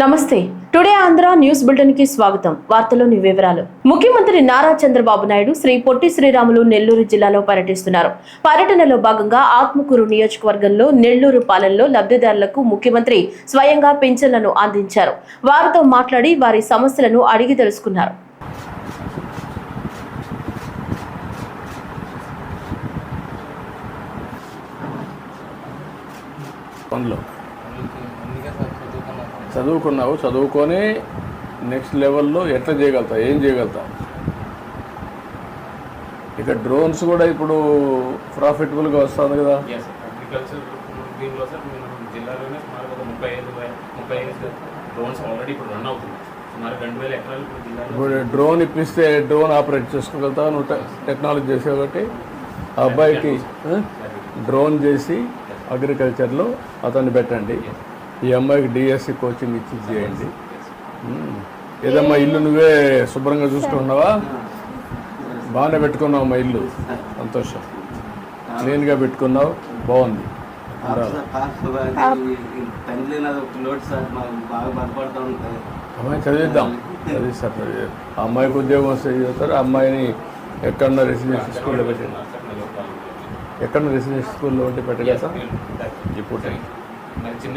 నమస్తే. Today Andhra news బులెటిన్కి స్వాగతం వార్తలోని వివరాలు. ముఖ్యమంత్రి నారా చంద్రబాబు నాయుడు శ్రీ పొట్టి శ్రీరాములు నెల్లూరు జిల్లాలో పర్యటిస్తున్నారు. పర్యటనలో భాగంగా ఆత్మకూరు నియోజకవర్గంలో నెల్లూరు పాలెంలో లబ్ధిదారులకు ముఖ్యమంత్రి స్వయంగా పింఛన్లను అందించారు. వారితో మాట్లాడి వారి సమస్యలను అడిగి తెలుసుకున్నారు. పనులు. చదువుకున్నావు చదువుకొని నెక్స్ట్ లెవెల్లో ఎట్లా చేయగలుగుతావు ఏం చేయగలుగుతావు? ఇక డ్రోన్స్ కూడా ఇప్పుడు ప్రాఫిటబుల్గా వస్తుంది కదా. దీనిలో సార్ జిల్లాలోనే సుమారు ఒక ముప్పై ఐదు ముప్పై ఐదు డ్రోన్స్ ఆల్రెడీ ఇప్పుడు రన్ అవుతుంది సుమారు రెండు వేల ఎకరాలు ఇప్పుడు జిల్లాలో ఇప్పుడు డ్రోన్ ఇప్పిస్తే డ్రోన్ ఆపరేట్ చేసుకోగలుగుతావు? నువ్వు టెక్నాలజీ చేసే కాబట్టి ఆ అబ్బాయికి డ్రోన్ చేసి అగ్రికల్చర్లో అతన్ని పెట్టండి. ఈ అమ్మాయికి డిఎస్సి కోచింగ్ ఇచ్చి చేయండి ఉమ్. ఏదమ్మా ఇల్లు నువ్వే శుభ్రంగా చూసుకున్నావా బాగానే పెట్టుకున్నావు మా ఇల్లు. సంతోషం. క్లీన్గా పెట్టుకున్నావు. బాగుంది. ఉంటాయి. అమ్మాయి చదివిద్దాం. చదివిస్తారు చదివిద్దాం. ఆ అమ్మాయికి ఉద్యోగం వస్తే చదువుతారు ఆ అమ్మాయిని ఎక్కడన్నా రెసిడెన్షియల్ స్కూల్లో పెట్టండి ఎక్కడ రెసిడెన్షియల్ స్కూల్లో ఉంటే పెట్టగలుగుతా? ఇప్పుడు. చిన్న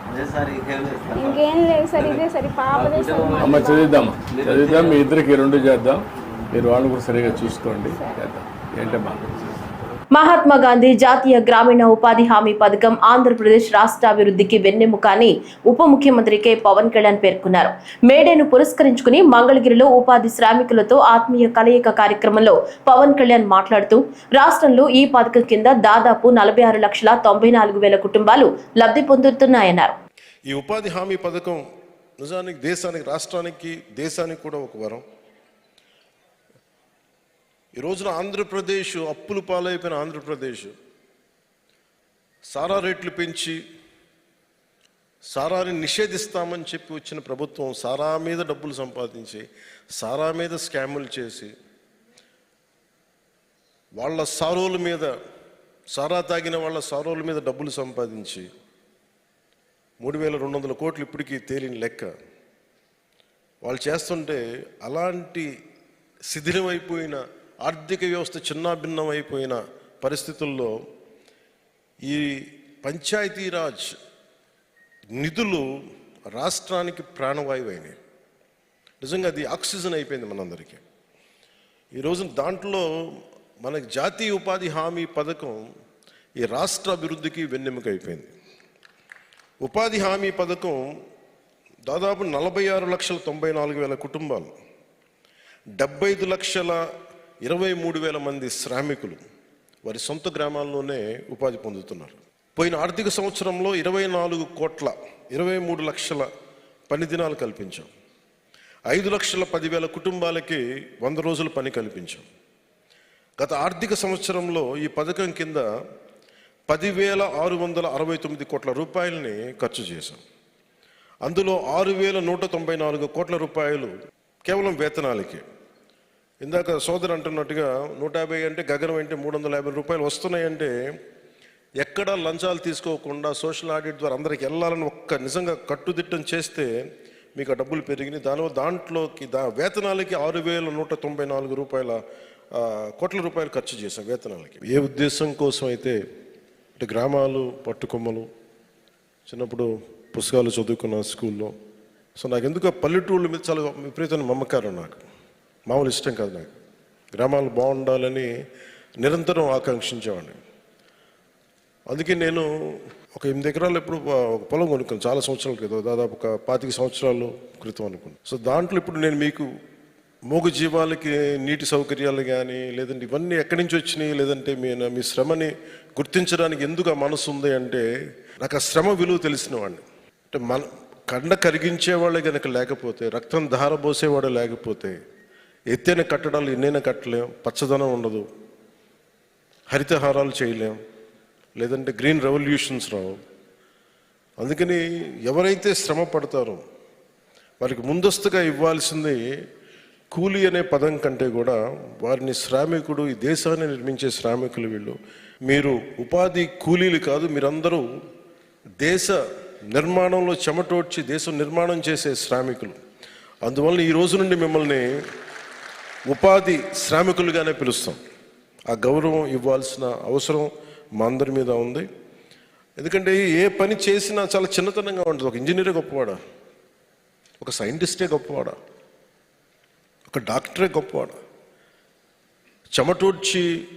ఇంకేం లేదు సార్ ఇంకేం లేదు సార్ ఇదే సరే పాపదే సార్ మా- అమ్మ చదివిద్దామా? చదివిద్దాం మీ ఇద్దరికి రెండు చేద్దాం. మీరు వాళ్ళు కూడా సరిగా చూసుకోండి. చేద్దాం. ఏంటమ్మా? మహాత్మా గాంధీ జాతీయ గ్రామీణ ఉపాధి హామీ పథకం ఆంధ్రప్రదేశ్ రాష్ట్ర అభివృద్ధికి వెన్నెముక అని ఉప ముఖ్యమంత్రి కె. పవన్ కళ్యాణ్ పేర్కొన్నారు. మేడేను పురస్కరించుకుని మంగళగిరిలో ఉపాధి శ్రామికులతో ఆత్మీయ కలయిక కార్యక్రమంలో పవన్ కళ్యాణ్ మాట్లాడుతూ రాష్ట్రంలో ఈ పథకం కింద దాదాపు నలభై ఆరు లక్షల తొంభై నాలుగు వేల కుటుంబాలు లబ్ధి పొందుతున్నాయన్నారు. ఈ ఉపాధి హామీ పథకం నిజానికి దేశానికి రాష్ట్రానికి దేశానికి కూడా ఒక వరం. ఈ రోజున ఆంధ్రప్రదేశ్ అప్పులు పాలైపోయిన ఆంధ్రప్రదేశ్. సారా రేట్లు పెంచి సారాని నిషేధిస్తామని చెప్పి వచ్చిన ప్రభుత్వం సారా మీద డబ్బులు సంపాదించి సారా మీద స్కాములు చేసి వాళ్ళ సారోల మీద సారా తాగిన వాళ్ళ సారోల మీద డబ్బులు సంపాదించి మూడు వేల రెండు వందల కోట్లు ఇప్పటికీ తేలిన లెక్క. వాళ్ళు చేస్తుంటే అలాంటి శిథిలమైపోయిన ఆర్థిక వ్యవస్థ చిన్నాభిన్నం అయిపోయిన పరిస్థితుల్లో ఈ పంచాయతీరాజ్ నిధులు రాష్ట్రానికి ప్రాణవాయువు అయినాయి నిజంగా అది ఆక్సిజన్ అయిపోయింది మనందరికీ. ఈరోజు దాంట్లో మనకి జాతీయ ఉపాధి హామీ పథకం ఈ రాష్ట్ర అభివృద్ధికి వెన్నెముక అయిపోయింది. ఉపాధి హామీ పథకం దాదాపు నలభై ఆరు లక్షల తొంభై నాలుగు వేల కుటుంబాలు డెబ్బై ఐదు లక్షల ఇరవై మూడు వేల మంది శ్రామికులు వారి సొంత గ్రామాల్లోనే ఉపాధి పొందుతున్నారు. పోయిన ఆర్థిక సంవత్సరంలో ఇరవై నాలుగు కోట్ల ఇరవై మూడు లక్షల పని దినాలు కల్పించాం. ఐదు లక్షల పదివేల కుటుంబాలకి వంద రోజుల పని కల్పించాం. గత ఆర్థిక సంవత్సరంలో ఈ పథకం కింద పదివేల ఆరు వందల అరవై తొమ్మిది కోట్ల రూపాయలని ఖర్చు చేశాం. అందులో ఆరు వేల నూట తొంభై నాలుగు కోట్ల రూపాయలు కేవలం వేతనాలకి. ఇందాక సోదరు అంటున్నట్టుగా నూట యాభై అంటే గగనం అంటే మూడు వందల యాభై రూపాయలు వస్తున్నాయంటే ఎక్కడ లంచాలు తీసుకోకుండా సోషల్ ఆడిట్ ద్వారా అందరికి వెళ్ళాలని ఒక్క నిజంగా కట్టుదిట్టం చేస్తే మీకు ఆ డబ్బులు పెరిగినాయి. దానివల్ల దాంట్లోకి దా వేతనాలకి ఆరు వేల నూట తొంభై నాలుగు రూపాయల కోట్ల రూపాయలు ఖర్చు చేశాం వేతనాలకి. ఏ ఉద్దేశం కోసం అయితే అంటే గ్రామాలు పట్టుకొమ్మలు చిన్నప్పుడు పుస్తకాలు చదువుకున్న స్కూల్లో. సో నాకు ఎందుకు ఆ పల్లెటూళ్ళ మీద చాలా విపరీతమైన మమ్మకారం నాకు. మామూలు ఇష్టం కాదు నాకు. గ్రామాలు బాగుండాలని నిరంతరం ఆకాంక్షించేవాడిని. అందుకే నేను ఒక ఎనిమిది ఎకరాలు ఎప్పుడు ఒక పొలం కొనుక్కున్నాను. చాలా సంవత్సరాల క్రితం దాదాపు ఒక పాతిక సంవత్సరాలు క్రితం అనుకున్నాను. సో దాంట్లో ఇప్పుడు నేను మీకు మూగ జీవాలకి నీటి సౌకర్యాలు కానీ లేదంటే ఇవన్నీ ఎక్కడి నుంచి వచ్చినాయి లేదంటే మీ మీ శ్రమని గుర్తించడానికి ఎందుకు ఆ మనసు ఉంది అంటే నాకు ఆ శ్రమ విలువ తెలిసిన వాడిని. అంటే మన కండ కరిగించేవాళ్ళే కనుక లేకపోతే రక్తం ధారబోసేవాడు లేకపోతే ఎత్తైన కట్టడాలు ఎన్నైనా కట్టలేం పచ్చదనం ఉండదు హరితహారాలు చేయలేం లేదంటే గ్రీన్ రెవల్యూషన్స్ రావు. అందుకని ఎవరైతే శ్రమ పడతారో వారికి ముందస్తుగా ఇవ్వాల్సింది కూలి అనే పదం కంటే కూడా వారిని శ్రామికుడు ఈ దేశాన్ని నిర్మించే శ్రామికులు వీళ్ళు. మీరు ఉపాధి కూలీలు కాదు మీరందరూ దేశ నిర్మాణంలో చెమటోడ్చి దేశం నిర్మాణం చేసే శ్రామికులు. అందువల్ల ఈ రోజు నుండి మిమ్మల్ని ఉపాధి శ్రామికులుగానే పిలుస్తాం. ఆ గౌరవం ఇవ్వాల్సిన అవసరం మా అందరి మీద ఉంది. ఎందుకంటే ఏ పని చేసినా చాలా చిన్నతనంగా ఉంటుంది. ఒక ఇంజనీరే గొప్పవాడా? ఒక సైంటిస్టే గొప్పవాడా? ఒక డాక్టరే గొప్పవాడు. చెమటూడ్చి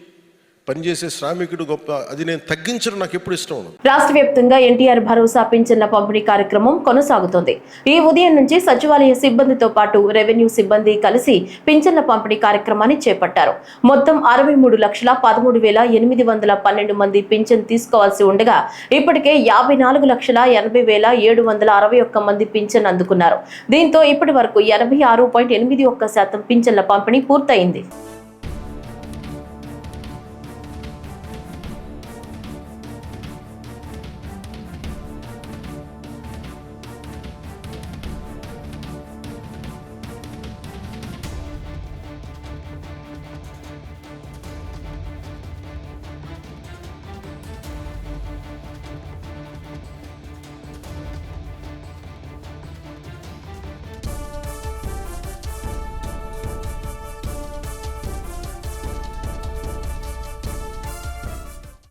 పనిచేసే శ్రామికుడు గొప్ప అది నేను తగ్గించడం నాకు ఎప్పుడు ఇష్టం ఉండదు. రాష్ట్ర వ్యాప్తంగా ఎన్టీఆర్ భరోసా పింఛన్ల పంపిణీ కార్యక్రమం కొనసాగుతోంది. ఈ ఉదయం నుంచి సచివాలయ సిబ్బందితో పాటు రెవెన్యూ సిబ్బంది కలిసి పింఛన్ల పంపిణీ కార్యక్రమాన్ని చేపట్టారు. మొత్తం అరవై మూడు లక్షల పదమూడు వేల ఎనిమిది వందల పన్నెండు మంది పింఛన్ తీసుకోవాల్సి ఉండగా ఇప్పటికే యాభై నాలుగు లక్షల ఎనభై వేల ఏడు వందల అరవై ఒక్క మంది పింఛన్ అందుకున్నారు. దీంతో ఇప్పటి వరకు ఎనభై ఆరు పాయింట్ ఎనిమిది ఒక్క శాతం పింఛన్ల పంపిణీ పూర్తయింది.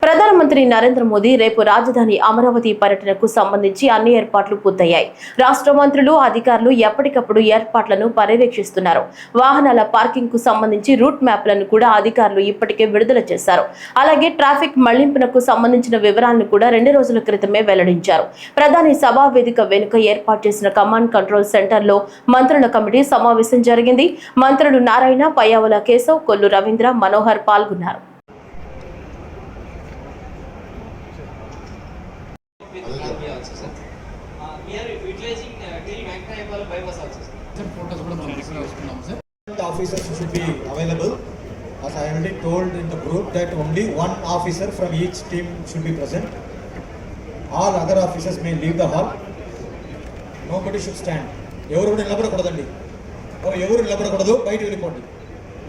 ప్రధానమంత్రి నరేంద్ర మోదీ రేపు రాజధాని అమరావతి పర్యటనకు సంబంధించి అన్ని ఏర్పాట్లు పూర్తయ్యాయి. రాష్ట్ర మంత్రులు అధికారులు ఎప్పటికప్పుడు ఏర్పాట్లను పర్యవేక్షిస్తున్నారు. వాహనాల పార్కింగ్కు సంబంధించి రూట్ మ్యాప్లను కూడా అధికారులు ఇప్పటికే విడుదల చేశారు. అలాగే ట్రాఫిక్ మళ్ళింపునకు సంబంధించిన వివరాలను కూడా రెండు రోజుల క్రితమే వెల్లడించారు. ప్రధాని సభా వేదిక వెనుక ఏర్పాటు చేసిన కమాండ్ కంట్రోల్ సెంటర్లో మంత్రుల కమిటీ సమావేశం జరిగింది. మంత్రులు నారాయణ పయ్యావుల కేశవ్ కొల్లు రవీంద్ర మనోహర్ పాల్గొన్నారు. Officers should be available. As I already told in the group that only one officer from each team should be present. All other officers may leave the hall. Nobody should stand. ఎవరు కూడా నిలబడకూడదండి ఎవరు నిలబడకూడదు బయట వెళ్ళిపోండి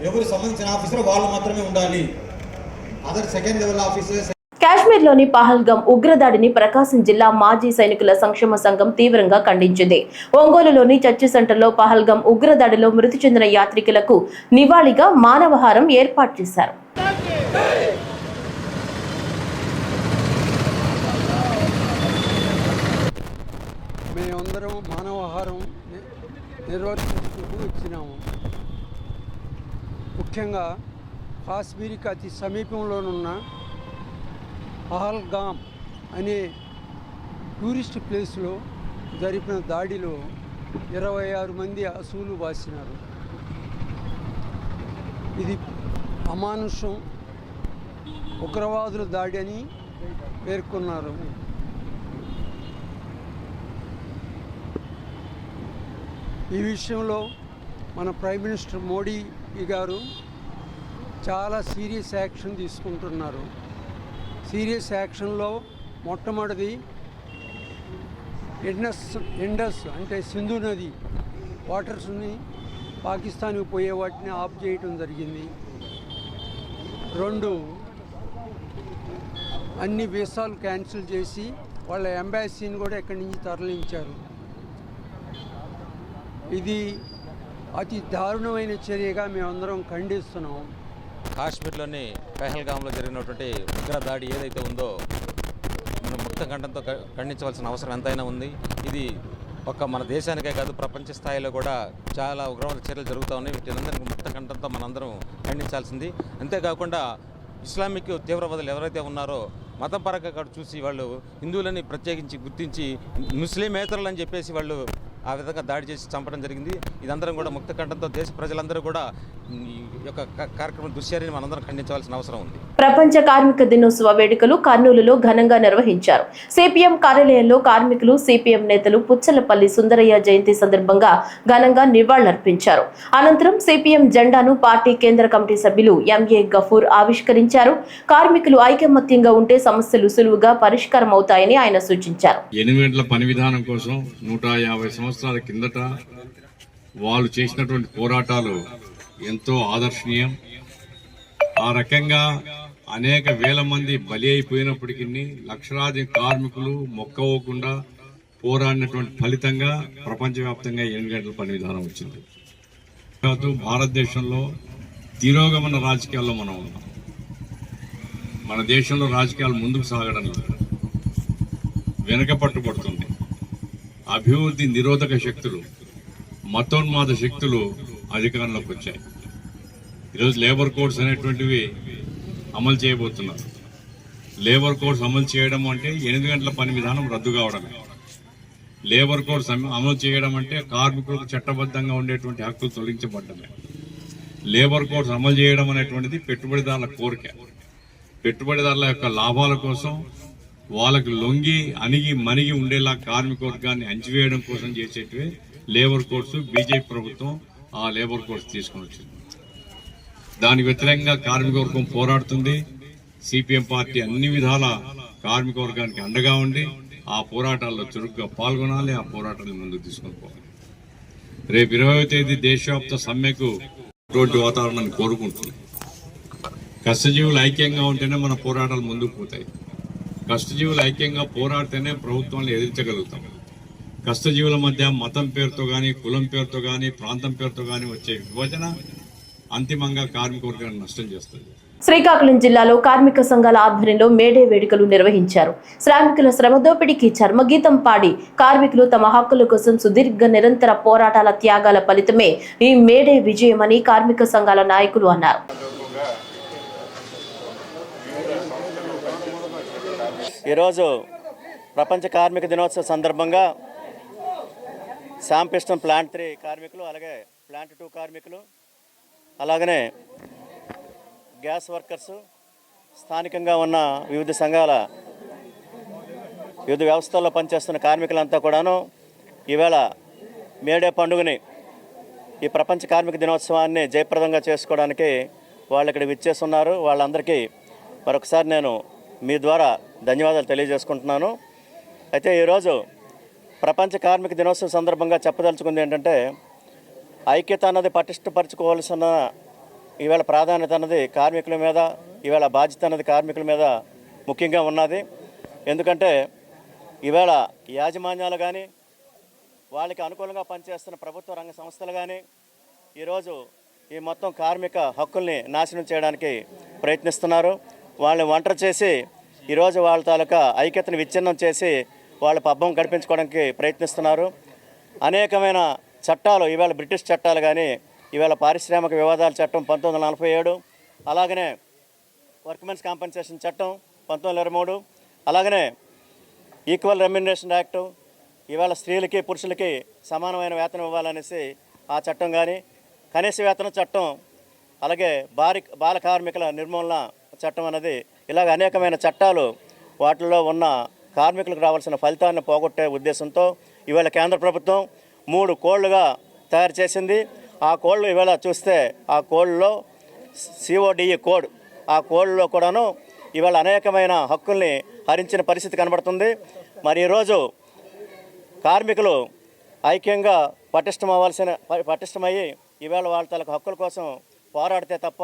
ఎవరు సంబంధించిన officer వాళ్ళు మాత్రమే ఉండాలి అదర్ సెకండ్ లెవెల్ ఆఫీసర్స్ కాశ్మీర్లోని పహల్గం ఉగ్రదాడిని ప్రకాశం జిల్లా మాజీ సైనికుల సంక్షేమ సంఘం తీవ్రంగా ఖండించింది. ఒంగోలులోని చర్చి సెంటర్లో పహల్గం ఉగ్రదాడిలో మృతి చెందిన యాత్రికులకు నివాళిగా మానవహారం ఏర్పాటు చేశారు. మేమందరం ముఖ్యంగా కాశ్మీర్కి అతి సమీపంలోనున్న పహల్గామ్ అనే టూరిస్ట్ ప్లేస్లో జరిపిన దాడిలో ఇరవై ఆరు మంది అసూలు వాసినారు. ఇది అమానుషం ఉగ్రవాదుల దాడి అని పేర్కొన్నారు. ఈ విషయంలో మన ప్రైమ్ మినిస్టర్ మోడీ గారు చాలా సీరియస్ యాక్షన్ తీసుకుంటున్నారు. సీరియస్ యాక్షన్లో మొట్టమొదటిది ఇండస్ ఇండస్ అంటే సింధు నది వాటర్స్ని పాకిస్తాన్కి పోయే వాటిని ఆఫ్ చేయటం జరిగింది. రెండు అన్ని వీసాలు క్యాన్సిల్ చేసి వాళ్ళ ఎంబాసీని కూడా ఎక్కడి నుంచి తరలించారు. ఇది అతి దారుణమైన చర్యగా మేమందరం ఖండిస్తున్నాం. కాశ్మీర్లోని పెహల్గాంలో జరిగినటువంటి ఉగ్ర దాడి ఏదైతే ఉందో మనం ముక్త కంఠంతో ఖండించవలసిన అవసరం ఎంతైనా ఉంది. ఇది ఒక మన దేశానికే కాదు ప్రపంచ స్థాయిలో కూడా చాలా ఉగ్రవాద చర్యలు జరుగుతూ ఉన్నాయి. వీటినందరికీ ముక్త కంఠంతో మనందరం ఖండించాల్సింది. అంతేకాకుండా ఇస్లామిక్ తీవ్రవాదులు ఎవరైతే ఉన్నారో మతం పరంగా కూడా చూసి వాళ్ళు హిందువులని ప్రత్యేకించి గుర్తించి ముస్లిమేతరులు అని చెప్పేసి వాళ్ళు ఆ విధంగా దాడి చేసి చంపడం జరిగింది. ఇదందరం కూడా ముక్త కంఠంతో దేశ ప్రజలందరూ కూడా ఈ యొక్క కార్యక్రమం దుశ్చర్యని మనందరం ఖండించవలసిన అవసరం ఉంది. ప్రపంచ కార్మిక దినోత్సవ వేడుకలు కర్నూలులో ఘనంగా నిర్వహించారు. సిపిఎం కార్యాలయంలో కార్మికులు సిపిఎం నేతలు పుచ్చలపల్లి సుందరయ్య జయంతి సందర్భంగా ఘనంగా నివాళులర్పించారు. అనంతరం సిపిఎం జెండాను పార్టీ కేంద్ర కమిటీ సభ్యులు ఎంఏ గఫూర్ ఆవిష్కరించారు. కార్మికులు ఐకమత్యంగా ఉంటే సమస్యలు సులువుగా పరిష్కారం అవుతాయని ఆయన సూచించారు. ఎనిమిది గంటల పని విధానం కోసం నూట యాభై సంవత్సరాల కిందట వాళ్ళు చేసినటువంటి పోరాటాలు ఎంతో ఆదర్శనీయం. ఆ రకంగా అనేక వేల మంది బలి అయిపోయినప్పటికీ లక్షలాది కార్మికులు మొక్కవకుండా పోరాడినటువంటి ఫలితంగా ప్రపంచవ్యాప్తంగా ఎనిమిది గంటల పని విధానం వచ్చింది. కాదు భారతదేశంలో తిరోగమన రాజకీయాల్లో మనం ఉన్నాం. మన దేశంలో రాజకీయాలు ముందుకు సాగడం లేదు. వెనక పట్టుబడుతుంది అభివృద్ధి నిరోధక శక్తులు మతోన్మాద శక్తులు అధికారంలోకి వచ్చాయి. ఈరోజు లేబర్ కోడ్స్ అనేటువంటివి అమలు చేయబోతున్నారు. లేబర్ కోడ్స్ అమలు చేయడం అంటే ఎనిమిది గంటల పని విధానం రద్దు కావడమే. లేబర్ కోడ్స్ అమ- అమలు చేయడం అంటే కార్మికులకు చట్టబద్ధంగా ఉండేటువంటి హక్కులు తొలగించబడ్డమే. లేబర్ కోడ్స్ అమలు చేయడం అనేటువంటిది పెట్టుబడిదారుల కోరిక. పెట్టుబడిదారుల యొక్క లాభాల కోసం వాళ్ళకి లొంగి అణిగి మణిగి ఉండేలా కార్మిక వర్గాన్ని అంచివేయడం కోసం చేసేటివే లేబర్ కోడ్స్ బీజేపీ ప్రభుత్వం ఆ లేబర్ కోడ్స్ తీసుకుని వచ్చింది. దానికి వ్యతిరేకంగా కార్మిక వర్గం పోరాడుతుంది. సిపిఎం పార్టీ అన్ని విధాల కార్మిక వర్గానికి అండగా ఉండి ఆ పోరాటాల్లో చురుగ్గా పాల్గొనాలి ఆ పోరాటాన్ని ముందుకు తీసుకొని పోవాలి. రేపు ఇరవై తేదీ దేశవ్యాప్త సమ్మెకు అటువంటి వాతావరణాన్ని కోరుకుంటుంది కష్టజీవులు ఐక్యంగా ఉంటేనే మన పోరాటాలు ముందుకు పోతాయి. కష్టజీవులు ఐక్యంగా పోరాడితేనే ప్రభుత్వాన్ని ఎదిరించగలుగుతాం. కష్టజీవుల మధ్య మతం పేరుతో కానీ కులం పేరుతో కానీ ప్రాంతం పేరుతో కానీ వచ్చే విభజన అంతిమంగా కార్మిక వర్గాన్ని నష్టం చేస్తుంది. శ్రీకాకుళం జిల్లాలో కార్మిక సంఘాల ఆధ్వర్యంలో మేడే వేడుకలు నిర్వహించారు. శ్రామికుల శ్రమదోపిడికి చర్మగీతం పాడి కార్మికులు తమ హక్కుల కోసం సుదీర్ఘ నిరంతర పోరాటాల త్యాగాల ఫలితమే ఈ మేడే విజయమని కార్మిక సంఘాల నాయకులు అన్నారు. ఈరోజు ప్రపంచ కార్మిక దినోత్సవ సందర్భంగా శాంపిస్టన్ ప్లాంట్ త్రీ కార్మికులు అలాగే ప్లాంట్ టూ కార్మికులు అలాగనే గ్యాస్ వర్కర్సు స్థానికంగా ఉన్న వివిధ సంఘాల వివిధ వ్యవస్థల్లో పనిచేస్తున్న కార్మికులంతా కూడాను ఈవేళ మేడే పండుగని ఈ ప్రపంచ కార్మిక దినోత్సవాన్ని జయప్రదంగా చేసుకోవడానికి వాళ్ళు ఇక్కడ విచ్చేస్తున్నారు వాళ్ళందరికీ మరొకసారి నేను మీ ద్వారా ధన్యవాదాలు తెలియజేసుకుంటున్నాను. అయితే ఈరోజు ప్రపంచ కార్మిక దినోత్సవం సందర్భంగా చెప్పదలుచుకుంది ఏంటంటే ఐక్యత అన్నది పటిష్టపరచుకోవాల్సిన ఈవేళ ప్రాధాన్యత అన్నది కార్మికుల మీద ఈవేళ బాధ్యత అన్నది కార్మికుల మీద ముఖ్యంగా ఉన్నది. ఎందుకంటే ఈవేళ యాజమాన్యాలు కానీ వాళ్ళకి అనుకూలంగా పనిచేస్తున్న ప్రభుత్వ రంగ సంస్థలు కానీ ఈరోజు ఈ మొత్తం కార్మిక హక్కుల్ని నాశనం చేయడానికి ప్రయత్నిస్తున్నారు. వాళ్ళని ఒంటరి చేసి ఈరోజు వాళ్ళ తాలూకా ఐక్యతను విచ్ఛిన్నం చేసి వాళ్ళ పబ్బం గడిపించుకోవడానికి ప్రయత్నిస్తున్నారు. అనేకమైన చట్టాలు ఈవేళ బ్రిటిష్ చట్టాలు కానీ ఈవేళ పారిశ్రామిక వివాదాల చట్టం పంతొమ్మిది వందల నలభై ఏడు అలాగనే వర్క్మెన్స్ కాంపెన్సేషన్ చట్టం పంతొమ్మిది వందల ఇరవై మూడు అలాగనే ఈక్వల్ రెమ్యునరేషన్ యాక్టు ఇవాళ స్త్రీలకి పురుషులకి సమానమైన వేతనం ఇవ్వాలనేసి ఆ చట్టం కానీ కనీస వేతన చట్టం అలాగే బారి బాల కార్మికుల నిర్మూలన చట్టం అనేది ఇలాగ అనేకమైన చట్టాలు వాటిల్లో ఉన్న కార్మికులకు రావాల్సిన ఫలితాన్ని పోగొట్టే ఉద్దేశంతో ఇవాళ కేంద్ర ప్రభుత్వం మూడు కోళ్ళుగా తయారు చేసింది. ఆ కోళ్ళు ఇవాళ చూస్తే ఆ కోళ్ళలో సిఓడిఈ కోడ్ ఆ కోడ్లో కూడాను ఇవాళ అనేకమైన హక్కుల్ని హరించిన పరిస్థితి కనబడుతుంది. మరి ఈరోజు కార్మికులు ఐక్యంగా పటిష్టం అవ్వాల్సిన పటిష్టమయ్యి ఈవేళ వాళ్ళ తలకు హక్కుల కోసం పోరాడితే తప్ప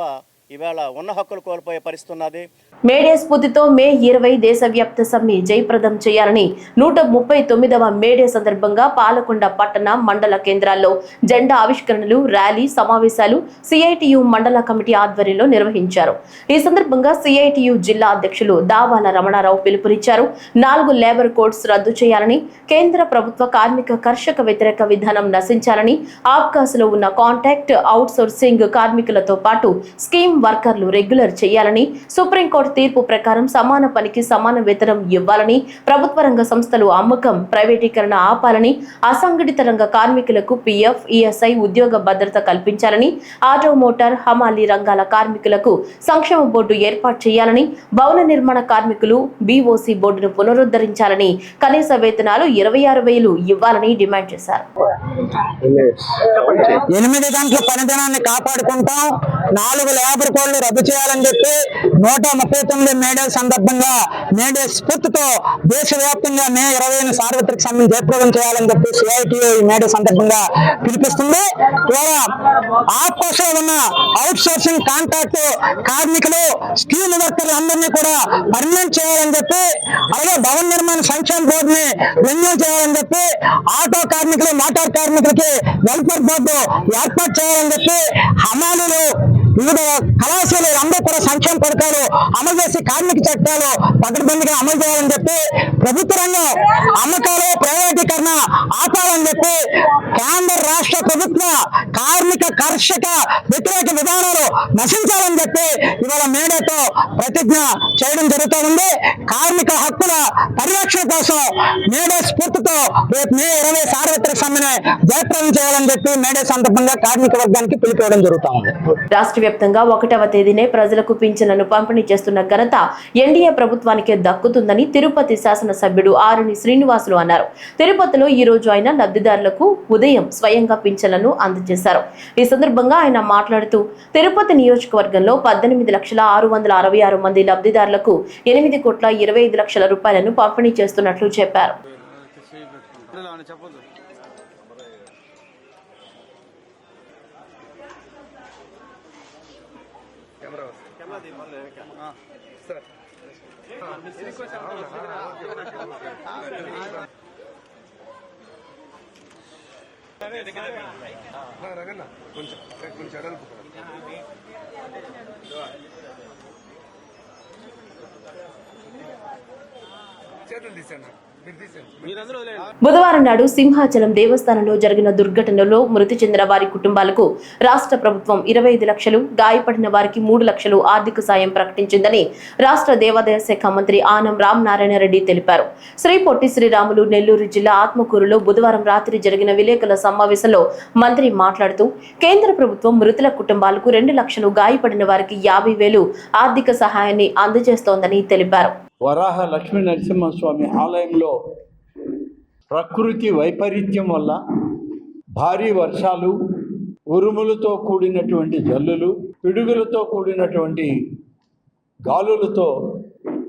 ఇవాళ ఉన్న హక్కులు కోల్పోయే పరిస్థితి ఉన్నది. మేడే స్ఫూర్తితో మే ఇరవై దేశవ్యాప్త సమ్మె జయప్రదం చేయాలని నూట ముప్పై తొమ్మిదవ మేడే సందర్భంగా పాలకొండ పట్టణ మండల కేంద్రాల్లో జెండా ఆవిష్కరణలు ర్యాలీ సమావేశాలు సిఐటియు మండల కమిటీ ఆధ్వర్యంలో నిర్వహించారు. ఈ సందర్భంగా సిఐటియు జిల్లా అధ్యక్షులు దావాల రమణారావు పిలుపునిచ్చారు. నాలుగు లేబర్ కోడ్స్ రద్దు చేయాలని కేంద్ర ప్రభుత్వ కార్మిక కర్షక వ్యతిరేక విధానం నశించాలని ఆబ్కాస్లో ఉన్న కాంటాక్ట్ అవుట్ సోర్సింగ్ కార్మికులతో పాటు స్కీమ్ వర్కర్లు రెగ్యులర్ చేయాలని సుప్రీంకోర్టు తీర్పు ప్రకారం సమాన పనికి సమాన వేతనం ఇవ్వాలని ప్రభుత్వ రంగ సంస్థలు అమ్మకం ప్రైవేటీకరణ ఆపాలని అసంఘటిత రంగ కార్మికులకు పీఎఫ్ ఈఎస్ఐ ఉద్యోగ భద్రత కల్పించాలని ఆటో మోటార్ హమాలీ రంగాల కార్మికులకు సంక్షేమ బోర్డు ఏర్పాటు చేయాలని భవన నిర్మాణ కార్మికులు బీఓసీ బోర్డును పునరుద్ధరించాలని కనీస వేతనాలు ఇరవై ఆరు వేలు ఇవ్వాలని డిమాండ్ చేశారు. ఎనిమిది గంటల పనిదినాన్ని కాపాడుకుంటాం. నాలుగు లేబర్ ప్రోటోకాల్ రద్దు చేయాలని చెప్పి నూట ముప్పై తొమ్మిది మేడే సందర్భంగా మేడే స్ఫూర్తితో దేశవ్యాప్తంగా మే ఇరవై సార్వత్రిక సమ్మె జయప్రదం చేయాలని చెప్పి సిఐటియు ఈ మేడే సందర్భంగా పిలిపిస్తుంది ఇవాళ ఆఫ్కోర్స్ ఉన్న అవుట్ సోర్సింగ్ కాంట్రాక్ట్ కార్మికులు స్కీమ్ వర్కర్లు అందరినీ కూడా పర్మనెంట్ చేయాలని చెప్పి అలాగే భవన నిర్మాణ సంక్షేమ బోర్డుని రెన్యూ చేయాలని చెప్పి ఆటో కార్మికులు మోటార్ కార్మికులకి వెల్ఫేర్ బోర్డు ఏర్పాటు చేయాలని చెప్పి హమాలీలు వివిధ కళాశాలలు అందరూ కూడా సంక్షేమ పథకాలు అమలు చేసి కార్మిక చట్టాలు పకడ్బందీగా అమలు చేయాలని చెప్పి ప్రభుత్వ రంగం అమ్మకాలు ప్రైవేటీకరణ ఆపాలని చెప్పి కేంద్ర రాష్ట్ర ప్రభుత్వ కార్మిక కర్షక వ్యతిరేక విధానాలు నశించాలని చెప్పి ఇవాళ మేడతో ప్రతిజ్ఞ చేయడం జరుగుతూ ఉంది. కార్మిక హక్కుల పరిరక్షణ కోసం మేడే స్ఫూర్తితో రేపు మే ఇరవై సార్వత్రిక సమ్మెను జయప్రదం చేయాలని చెప్పి మేడే సందర్భంగా కార్మిక వర్గానికి పిలిపివ్వడం జరుగుతూ ఉంది. రాష్ట్ర వ్యాప్తంగా ఒకటవ తేదీనే ప్రజలకు పింఛన్లను పంపిణీ చేస్తున్న ఘనత ఎన్డీఏ ప్రభుత్వానికే దక్కుతుందని తిరుపతి శాసనసభ్యుడు ఆరుని శ్రీనివాసులు అన్నారు. తిరుపతిలో ఈ రోజు ఆయన లబ్ధిదారులకు ఉదయం స్వయంగా పింఛన్లను అందజేశారు. ఈ సందర్భంగా ఆయన మాట్లాడుతూ తిరుపతి నియోజకవర్గంలో పద్దెనిమిది లక్షల ఆరు వందల అరవై ఆరు మంది లబ్ధిదారులకు ఎనిమిది కోట్ల ఇరవై ఐదు లక్షల రూపాయలను పంపిణీ చేస్తున్నట్లు చెప్పారు. రగన్న కొంచెం కొంచెం అడగనుకుంటున్నాను చేతులు తీసాను నాకు బుధవారం నాడు సింహాచలం దేవస్థానంలో జరిగిన దుర్ఘటనలో మృతి చెందిన వారి కుటుంబాలకు రాష్ట్ర ప్రభుత్వం ఇరవై ఐదు లక్షలు గాయపడిన వారికి మూడు లక్షలు ఆర్థిక సాయం ప్రకటించిందని రాష్ట్ర దేవాదాయ శాఖ మంత్రి ఆనం రామనారాయణ రెడ్డి తెలిపారు. శ్రీ పొట్టి శ్రీరాములు నెల్లూరు జిల్లా ఆత్మకూరులో బుధవారం రాత్రి జరిగిన విలేకరుల సమావేశంలో మంత్రి మాట్లాడుతూ కేంద్ర ప్రభుత్వం మృతుల కుటుంబాలకు రెండు లక్షలు గాయపడిన వారికి యాభై వేలు ఆర్థిక సహాయాన్ని అందజేస్తోందని తెలిపారు. వరాహ లక్ష్మీ నరసింహస్వామి ఆలయంలో ప్రకృతి వైపరీత్యం వల్ల భారీ వర్షాలు ఉరుములతో కూడినటువంటి జల్లులు పిడుగులతో కూడినటువంటి గాలులతో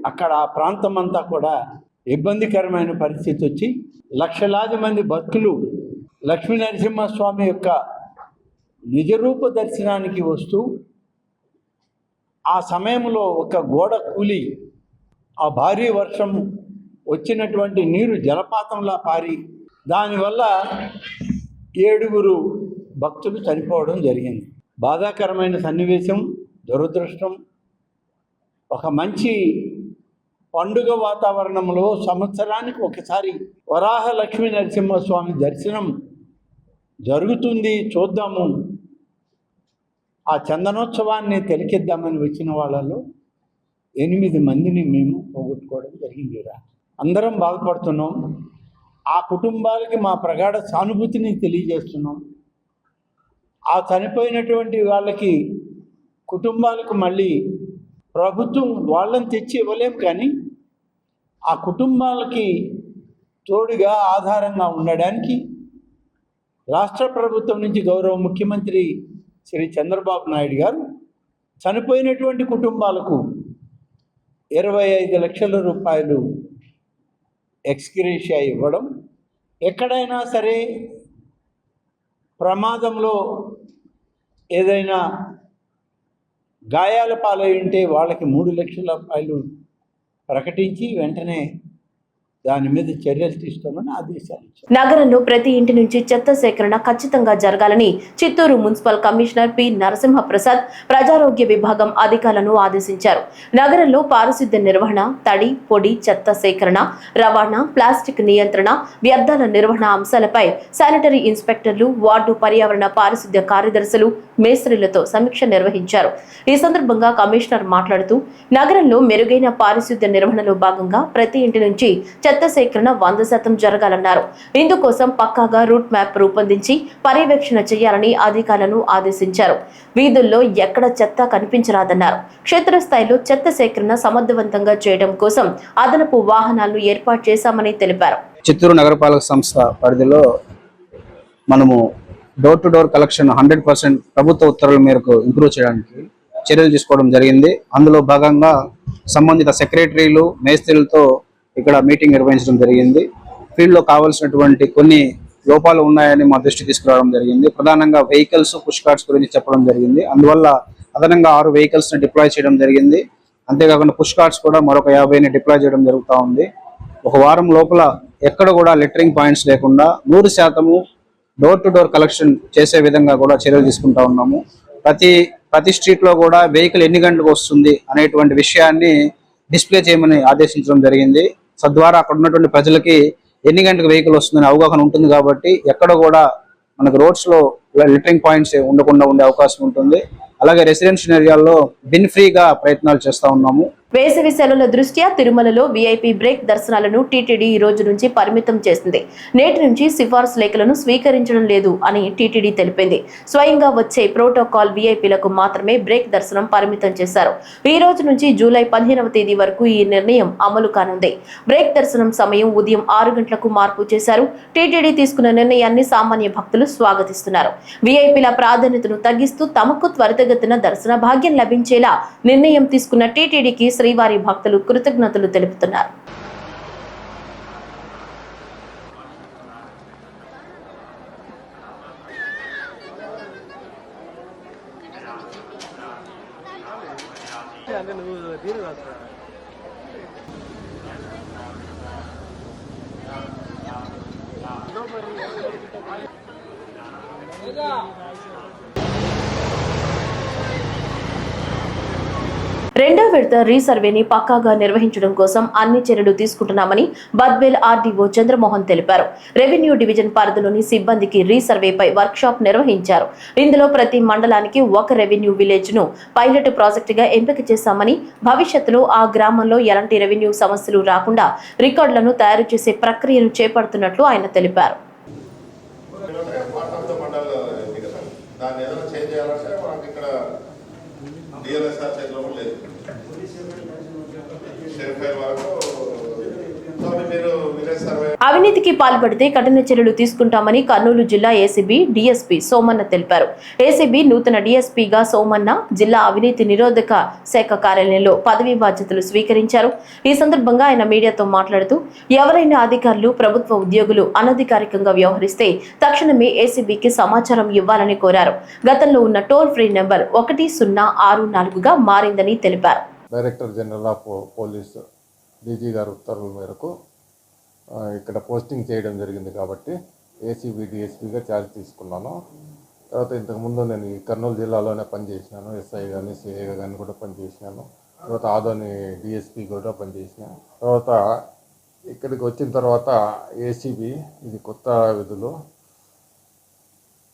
అక్కడ ఆ ప్రాంతం అంతా కూడా ఇబ్బందికరమైన పరిస్థితి వచ్చి లక్షలాది మంది భక్తులు లక్ష్మీ నరసింహస్వామి యొక్క నిజరూప దర్శనానికి వస్తూ ఆ సమయంలో ఒక గోడ కూలి ఆ భారీ వర్షం వచ్చినటువంటి నీరు జలపాతంలా పారి దానివల్ల ఏడుగురు భక్తులు చనిపోవడం జరిగింది. బాధాకరమైన సన్నివేశం దురదృష్టం. ఒక మంచి పండుగ వాతావరణంలో సంవత్సరానికి ఒకసారి వరాహ లక్ష్మీ నరసింహస్వామి దర్శనం జరుగుతుంది చూద్దాము. ఆ చందనోత్సవాన్ని తెలికిద్దామని వచ్చిన వాళ్ళలో ఎనిమిది మందిని మేము పోగొట్టుకోవడం జరిగింది రా. అందరం బాధపడుతున్నాం. ఆ కుటుంబాలకి మా ప్రగాఢ సానుభూతిని తెలియజేస్తున్నాం. ఆ చనిపోయినటువంటి వాళ్ళకి కుటుంబాలకు మళ్ళీ ప్రభుత్వం వాళ్ళని తెచ్చి ఇవ్వలేం కానీ ఆ కుటుంబాలకి తోడుగా ఆధారంగా ఉండడానికి రాష్ట్ర ప్రభుత్వం నుంచి గౌరవ ముఖ్యమంత్రి శ్రీ చంద్రబాబు నాయుడు గారు చనిపోయినటువంటి కుటుంబాలకు ఇరవై ఐదు లక్షల రూపాయలు ఎక్స్గ్రేషియా ఇవ్వడం ఎక్కడైనా సరే ప్రమాదంలో ఏదైనా గాయాల పాలై ఉంటే వాళ్ళకి మూడు లక్షల రూపాయలు ప్రకటించి వెంటనే దాని మీద చర్యలు తీసుకోమని ఆదేశాలు ఇచ్చారు. నగరంలో ప్రతి ఇంటి నుంచి చెత్త సేకరణ ఖచ్చితంగా జరగాలని Chittoor municipal commissioner P. Narasimhaprasad ప్రజారోగ్య విభాగం అధికారులను ఆదేశించారు. నగరంలో పారిశుద్ధ్య నిర్వహణ తడి పొడి చెత్త సేకరణ రవాణా ప్లాస్టిక్ నియంత్రణ వ్యర్థాల నిర్వహణ అంశాలపై శానిటరీ ఇన్స్పెక్టర్లు వార్డు పర్యావరణ పారిశుద్ధ్య కార్యదర్శులు మేస్త్రీలతో సమీక్ష నిర్వహించారు. ఈ సందర్భంగా కమిషనర్ మాట్లాడుతూ నగరంలో మెరుగైన పారిశుద్ధ్య నిర్వహణలో భాగంగా ప్రతి ఇంటి నుంచి చెత్త సేకరణ వంద శాతం జరగాలన్నారు. ఇందుకోసం పక్కాగా రూట్ మ్యాప్ రూపొందించి పర్యవేక్షణ చేయాలని అధికారులను ఆదేశించారు. వీధుల్లో ఎక్కడ చెత్త కనిపించరాదన్నారు. క్షేత్రస్థాయిలో చెత్త సేకరణ సమర్థవంతంగా చేయడం కోసం అదనపు వాహనాలను ఏర్పాటు చేశామని తెలిపారు. చిత్తూరు నగరపాలక సంస్థ పరిధిలో మనము door to door collection hundred percent ప్రభుత్వ ఉత్తర్వుల మేరకు ఇంప్రూవ్ చేయడానికి చర్యలు తీసుకోవడం జరిగింది. అందులో భాగంగా సంబంధిత సెక్రటరీలు మేస్త్రీలతో ఇక్కడ మీటింగ్ నిర్వహించడం జరిగింది. ఫీల్డ్లో కావాల్సినటువంటి కొన్ని లోపాలు ఉన్నాయని మా దృష్టి తీసుకురావడం జరిగింది. ప్రధానంగా వెహికల్స్ పుష్ కార్డ్స్ గురించి చెప్పడం జరిగింది. అందువల్ల అదనంగా ఆరు వెహికల్స్ని డిప్లాయ్ చేయడం జరిగింది. అంతేకాకుండా పుష్ కార్డ్స్ కూడా మరొక యాభైని డిప్లాయ్ చేయడం జరుగుతూ ఉంది. ఒక వారం లోపల ఎక్కడ కూడా లెటరింగ్ పాయింట్స్ లేకుండా నూరు శాతము డోర్ టు డోర్ కలెక్షన్ చేసే విధంగా కూడా చర్యలు తీసుకుంటా ఉన్నాము. ప్రతి ప్రతి స్ట్రీట్లో కూడా వెహికల్ ఎన్ని గంటలకు వస్తుంది అనేటువంటి విషయాన్ని డిస్ప్లే చేయమని ఆదేశించడం జరిగింది. తద్వారా అక్కడ ఉన్నటువంటి ప్రజలకి ఎన్ని గంటలకు వెహికల్ వస్తుందని అవగాహన ఉంటుంది కాబట్టి ఎక్కడ కూడా మనకు రోడ్స్లో లిటరింగ్ పాయింట్స్ ఉండకుండా ఉండే అవకాశం ఉంటుంది. అలాగే రెసిడెన్షియల్ ఏరియాల్లో బిన్ ఫ్రీగా ప్రయత్నాలు చేస్తూ ఉన్నాము. వేసవి సెలవుల దృష్ట్యా తిరుమలలో వీఐపీ బ్రేక్ దర్శనాలను టీటీడీ ఈ రోజు నుంచి పరిమితం చేసింది. నేటి నుంచి సిఫార్సు లేఖలను స్వీకరించడం లేదు అని టీటీడీ తెలిపింది. స్వయంగా వచ్చే ప్రోటోకాల్ వీఐపీలకు మాత్రమే బ్రేక్ దర్శనం పరిమితం చేశారు. ఈ రోజు నుంచి జూలై పదిహేనవ తేదీ వరకు ఈ నిర్ణయం అమలు కానుంది. బ్రేక్ దర్శనం సమయం ఉదయం ఆరు గంటలకు మార్పు చేశారు. టీటీడీ తీసుకున్న నిర్ణయాన్ని సామాన్య భక్తులు స్వాగతిస్తున్నారు. వీఐపీల ప్రాధాన్యతను తగ్గిస్తూ తమకు త్వరితగతిన దర్శన భాగ్యం లభించేలా నిర్ణయం తీసుకున్న టీటీడీకి శ్రీవారి భక్తులు కృతజ్ఞతలు తెలుపుతున్నారు. రెండో విడత రీసర్వేని పక్కాగా నిర్వహించడం కోసం అన్ని చర్యలు తీసుకుంటున్నామని బద్వేల్ ఆర్డీఓ చంద్రమోహన్ తెలిపారు. రెవెన్యూ డివిజన్ పరిధిలోని సిబ్బందికి రీసర్వేపై వర్క్షాప్ నిర్వహించారు. ఇందులో ప్రతి మండలానికి ఒక రెవెన్యూ విలేజ్ను పైలట్ ప్రాజెక్టుగా ఎంపిక చేశామని భవిష్యత్తులో ఆ గ్రామంలో ఎలాంటి రెవెన్యూ సమస్యలు రాకుండా రికార్డులను తయారు చేసే ప్రక్రియను చేపడుతున్నట్లు ఆయన తెలిపారు. దాన్ని ఏదైనా చేంజ్ చేయాలంటే మనకి ఇక్కడ డిఎల్ఎస్ఆర్ చేతిలో కూడా లేదు షేర్ ఫైర్ వరకు సో అది మీరు విలేజ్ సర్వే అవినీతికి పాల్పడితే కఠిన చర్యలు తీసుకుంటామని కర్నూలు జిల్లా ఏసీబీ డీఎస్పీ సోమన్న తెలిపారు. ఏసీబీ నూతన డీఎస్పీగా సోమన్న జిల్లా అవినీతి నిరోధక శాఖ కార్యాలయంలో పదవీ బాధ్యతలు స్వీకరించారు. ఈ సందర్భంగా ఆయన మీడియాతో మాట్లాడుతూ ఎవరైనా అధికారులు ప్రభుత్వ ఉద్యోగులు అనధికారికంగా వ్యవహరిస్తే తక్షణమే ఏసీబీకి సమాచారం ఇవ్వాలని కోరారు. గతంలో ఉన్న టోల్ ఫ్రీ నెంబర్ ఒకటి సున్నా ఆరు నాలుగుగా మారిందని తెలిపారు. Director general of police DG గారు ఉత్తర్వుల మేరకు ఇక్కడ పోస్టింగ్ చేయడం జరిగింది కాబట్టి ఏసీబీ డిఎస్పీగా ఛార్జ్ తీసుకున్నాను. తర్వాత ఇంతకుముందు నేను ఈ కర్నూలు జిల్లాలోనే పనిచేసినాను. ఎస్ఐ కానీ సిఐగా కానీ కూడా పనిచేసినాను. తర్వాత ఆదోని డిఎస్పీ కూడా పనిచేసినాను తర్వాత ఇక్కడికి వచ్చిన తర్వాత ఏసీబీ ఇది కొత్త విధులు.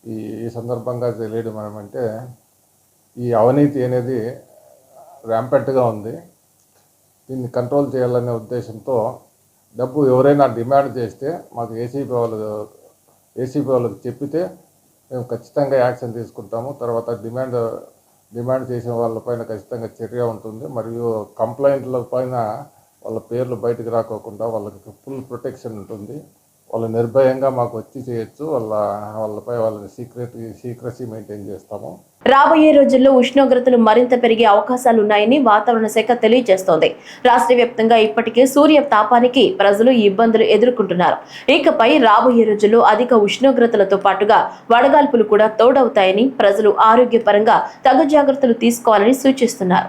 ఈ సందర్భంగా తెలియడం ఏమంటే ఈ అవినీతి అనేది ర్యాంపెంట్గా ఉంది. దీన్ని కంట్రోల్ చేయాలనే ఉద్దేశంతో డబ్బు ఎవరైనా డిమాండ్ చేస్తే మాకు ఏసీబీ వాళ్ళు ఏసీబీ వాళ్ళకి చెప్పితే మేము ఖచ్చితంగా యాక్షన్ తీసుకుంటాము. తర్వాత డిమాండ్ డిమాండ్ చేసిన వాళ్ళపైన ఖచ్చితంగా చర్య ఉంటుంది. మరియు కంప్లైంట్ల పైన వాళ్ళ పేర్లు బయటకు రాకోకుండా వాళ్ళకి ఫుల్ ప్రొటెక్షన్ ఉంటుంది. వాళ్ళు నిర్భయంగా మాకు వచ్చి చేయొచ్చు. వాళ్ళ వాళ్ళపై వాళ్ళని సీక్రెట్ సీక్రసీ మెయింటైన్ చేస్తాము. రాబోయే రోజుల్లో ఉష్ణోగ్రతలు మరింత పెరిగే అవకాశాలున్నాయని వాతావరణ శాఖ తెలియజేస్తోంది. రాష్ట్ర వ్యాప్తంగా ఇప్పటికే సూర్య తాపానికి ప్రజలు ఇబ్బందులు ఎదుర్కొంటున్నారు. ఇకపై రాబోయే రోజుల్లో అధిక ఉష్ణోగ్రతలతో పాటుగా వడగాల్పులు కూడా తోడవుతాయని ప్రజలు ఆరోగ్యపరంగా తగు జాగ్రత్తలు తీసుకోవాలని సూచిస్తున్నారు.